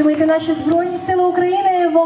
Підтримуйте наші збройні сили України.